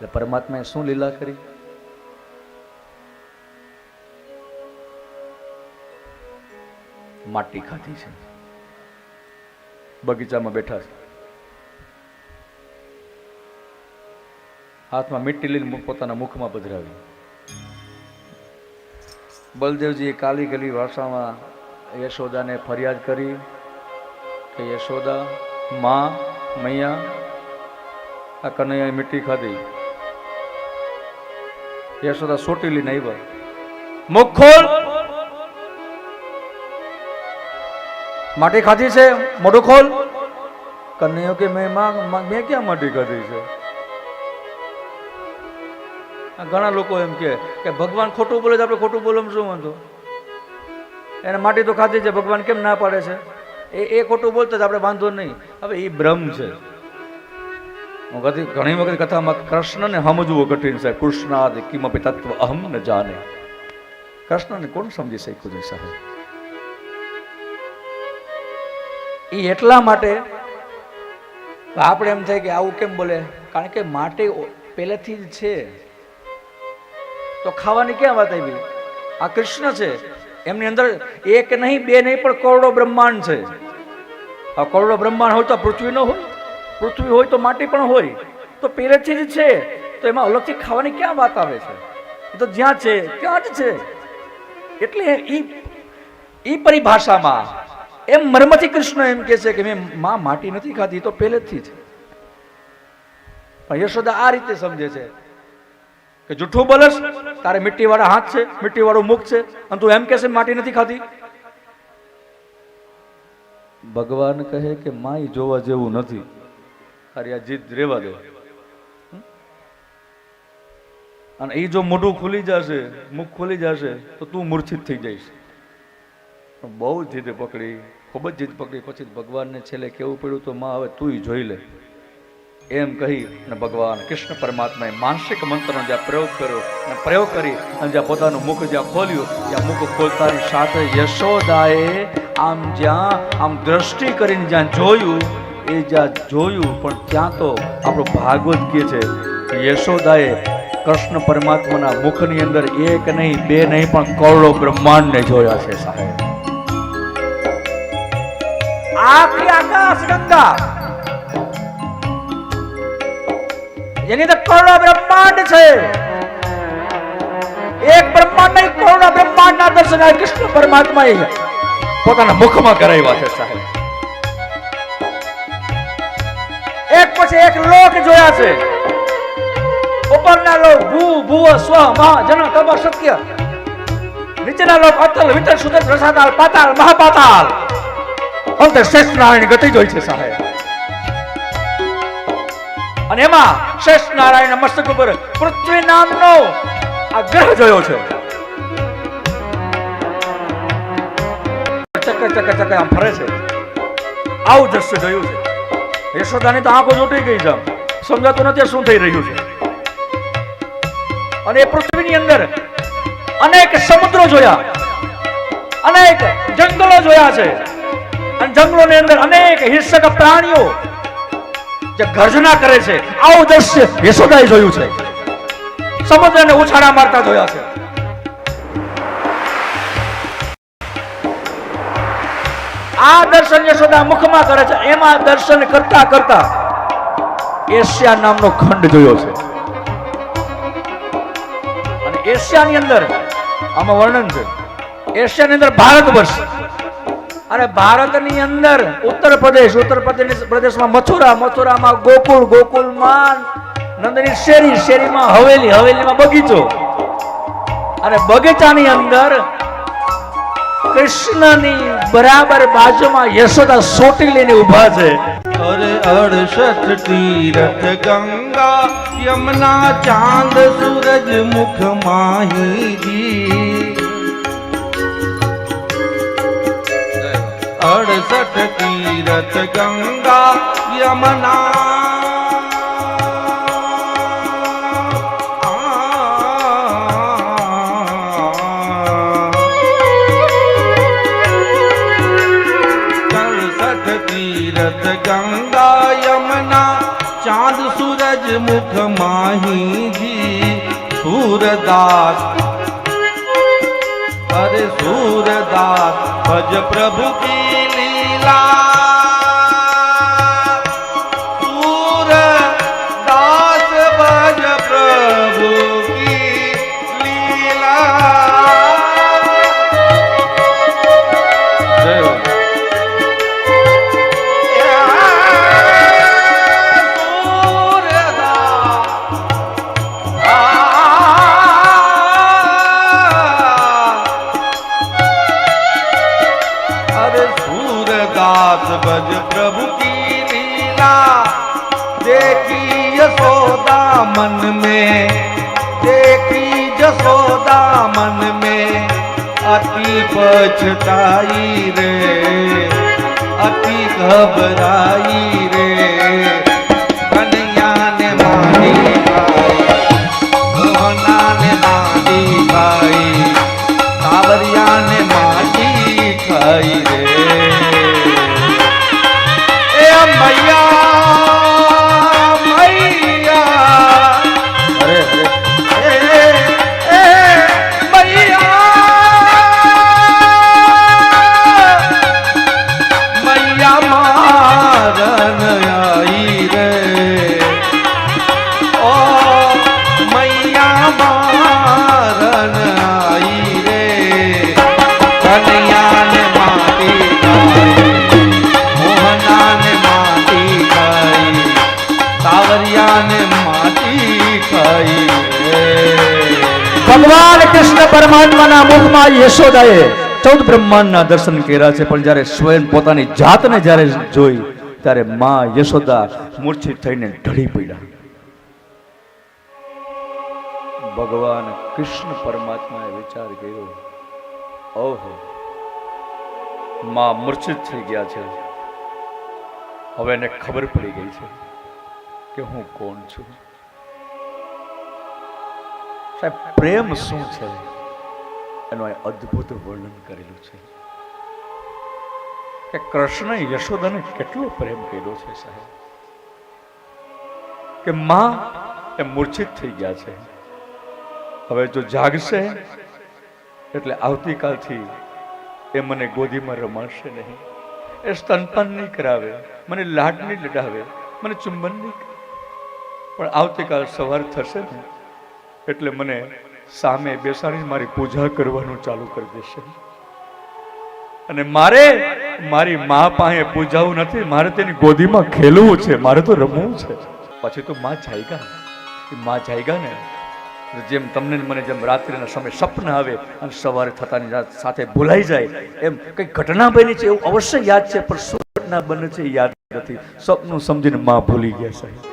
એટલે પરમાત્માએ શું લીલા કરી? માટી ખાધી છે. બગીચામાં બેઠા છે. હાથમાં મીઠી લઈને પોતાના મુખમાં પધરાવી. બલદેવજીએ કાલી ગલી ભાષામાં યશોદાને ફરિયાદ કરી કે યશોદા, મા, મૈયા, આ કનૈયાએ મીઠી ખાધી. યશોદા સોટી લઈને આવ્યા. મુખ ખોલ માટી ખાધી છે? મોઢું ખોલ. કન્યો કે મેં માં ક્યાં માટી ખાધી છે? ઘણા લોકો એમ કે કે ભગવાન ખોટું બોલે તો આપણે ખોટું બોલવામાં શું વાંધો? એને માટી તો ખાધી છે, ભગવાન કેમ ના પાડે છે? એ એ ખોટું બોલતા જ આપણે વાંધો નહીં. હવે એ ભ્રમ છે. ઘણી વખત કથામાં કૃષ્ણને સમજવું કઠિન છે. કૃષ્ણાદ કિમપી તત્વ અહમ ન જાને. કૃષ્ણને કોણ સમજી શક્યું છે સાહેબ? એ એટલા માટે આપણે એમ થાય કે આવું કેમ બોલે? કારણ કે માટે પહેલેથી જ છે. તો ખાવાની ક્યાં વાત આવી? આ કૃષ્ણ છે. એમની અંદર એક નહીં, બે નહીં પણ કરોડો બ્રહ્માંડ છે. આ કરોડો બ્રહ્માંડ હોય તો પૃથ્વી ન હોય. પૃથ્વી હોય તો માટી પણ હોય. તો પહેલેથી જ છે. તો એમાં અલગથી ખાવાની ક્યાં વાત આવે છે? તો જ્યાં છે, ત્યાં જ છે. એટલે એ એ પરિભાષામાં એમ મર્મથી કૃષ્ણ એમ કહે છે કે મેં માં માટી નથી ખાધી તો પહેલેથી જ. પણ યશોદા આ રીતે સમજે છે કે જૂઠું બોલસ, તારે મિટ્ટી હાથ છે મિટ્ટી મુખ છે, અને તું એમ કહેશે, માટી નથી ખાધી. ભગવાન કહે કે માય જોવા જેવું નથી. અરે આ જીદ રેવા દે? અને એ જો મોઢું ખુલી જશે, મુખ ખુલી જશે, તો તું મૂર્છિત થઈ જઈશ. બહુ જીદ પકડી, ખૂબ જ જીદ પકડી. પછી ભગવાનને છેલ્લે કેવું પડ્યું, તો માં, હવે તું જોઈ લે. એમ કહી અને ભગવાન કૃષ્ણ પરમાત્માએ માનસિક મંત્રનો જ્યાં પ્રયોગ કર્યો, અને પ્રયોગ કરી, અને જ્યાં પોતાનું મુખ જ્યાં ખોલ્યું, ત્યાં મુખ ખોલતાની સાથે યશોદાએ આમ જ્યાં, આમ દ્રષ્ટિ કરીને જ્યાં જોયું એ જ્યાં જોયું, પણ ત્યાં તો આપણો ભાગવત કહે છે કે યશોદાએ કૃષ્ણ પરમાત્માના મુખની અંદર એક નહીં, બે નહીં, પણ કરોડો બ્રહ્માંડને જોયા છે સાહેબ. આખી આકાશ ગંગા. જેની અંદર કરોડો બ્રહ્માંડ છે. એક બ્રહ્માંડ નહીં, કરોડો બ્રહ્માંડના દર્શન કૃષ્ણ પરમાત્માએ પોતાના મુખમાં કરાવ્યા છે સાહેબ. પછી એક લોક જોયા છે. ઉપરના લોક ભૂ ભૂવ સ્વ મહ જન, તપ, સત્ય. નીચેના લોક અતલ વિતર સુતર પ્રસાદાલ પાતાલ મહાપાતાલ અંતે શ્રેષ્ઠ નારાયણ ગતિ જોઈ છે સાહેબ. અને એમાં શ્રેષ્ઠ નારાયણ મસ્તક ઉપર પૃથ્વી નામનો આ ગ્રહ જોયો છે. ચક્કર ચક્કર ચક્કર આમ ફરે છે. આવું દ્રશ્ય જોયું છે. યશોદાની તો આંખો જોટી ગઈ છે. સમજાતું નથી શું થઈ રહ્યું છે. અને એ પૃથ્વીની અંદર અનેક સમુદ્રો જોયા. અનેક જંગલો જોયા છે. અને જંગલોની અંદર અનેક હિંસક પ્રાણીઓ જે ગર્જના કરે છે. આવું દ્રશ્ય યશોદાએ જોયું છે. સમુદ્રને ઉછાળા મારતા જોયા છે. આ દર્શન યશોદા મુખમાં કરે છે. એમાં દર્શન કરતા કરતા એશિયા નામનો ખંડ જોયો છે. અને એશિયાની અંદર આમાં વર્ણન છે. એશિયાની અંદર ભારત વર્ષ. અને ભારતની અંદર ઉત્તર પ્રદેશ ઉત્તર પ્રદેશ પ્રદેશમાં મથુરા, મથુરામાં ગોકુળ ગોકુલમાં નંદની શેરી, શેરીમાં હવેલી, હવેલીમાં બગીચો. અને બગીચાની અંદર કૃષ્ણની બરાબર બાજુમાં યશોદા સોટી લઈને ઊભા છે. અરે અડસઠ તીરથ ગંગા, યમના ચાંદ સૂરજ મુખ માહીજી અડસઠ તીરથ ગંગા, યમુના જગત તીરથ ગંગા યમના ચાંદ સૂરજ મુખ માહીજી સૂરદાસ અરે સૂરદાસ ભજ પ્રભુ કી લીલા देखी यशोदा मन में देखी जसोदा मन में अति पछताई रे अति घबराई रे ને માટી ખાઈ ભગવાન કૃષ્ણ પરમાત્માના મુખમાં યશોદાએ ચૌદ બ્રહ્માંડના દર્શન કર્યા છે, પણ જ્યારે સ્વયં પોતાની જાતને જ્યારે જોઈ, ત્યારે મા યશોદા મૂર્છિત થઈને ઢળી પડ્યા. ભગવાન કૃષ્ણ પરમાત્માએ વિચાર કર્યો, ઓહો, મા મૂર્છિત થઈ ગયા છે. હવે એને ખબર પડી ગઈ છે. કે હું કોણ છું? સાહેબ, પ્રેમ શું છે? એનું અહીં અદ્ભુત વર્ણન કરેલું છે. કે કૃષ્ણ યશોદાને કેટલો પ્રેમ કર્યો છે, સાહેબ? કે માં એ મૂર્છિત થઈ ગયા છે. હવે જો જાગશે, એટલે આવતીકાલથી એ મને ગોદીમાં રમાડશે નહીં. એ સ્તનપાન નહીં કરાવે, મને લાડ નહીં લડાવે, મને ચુંબન નહીં. પણ આવતીકાલ સવાર થશે ને, એટલે મને સામે બેસાડી મારી પૂજા કરવાનું ચાલુ કરી દેશે. અને મારે મારી મા પાસે પૂજાવું નથી, મારે તેની ગોદીમાં ખેલવું છે, મારે તો રમવું છે. પછી તો મા જાયગા એ માં જાયગા ને, જેમ તમને મને જેમ રાત્રિના સમય સપન આવે અને સવારે થતાની સાથે ભૂલાઈ જાય, એમ કઈ ઘટના બની છે એવું અવશ્ય યાદ છે, પણ શું ઘટના બને છે યાદ નથી. સપનું સમજીને માં ભૂલી ગયા સાહેબ.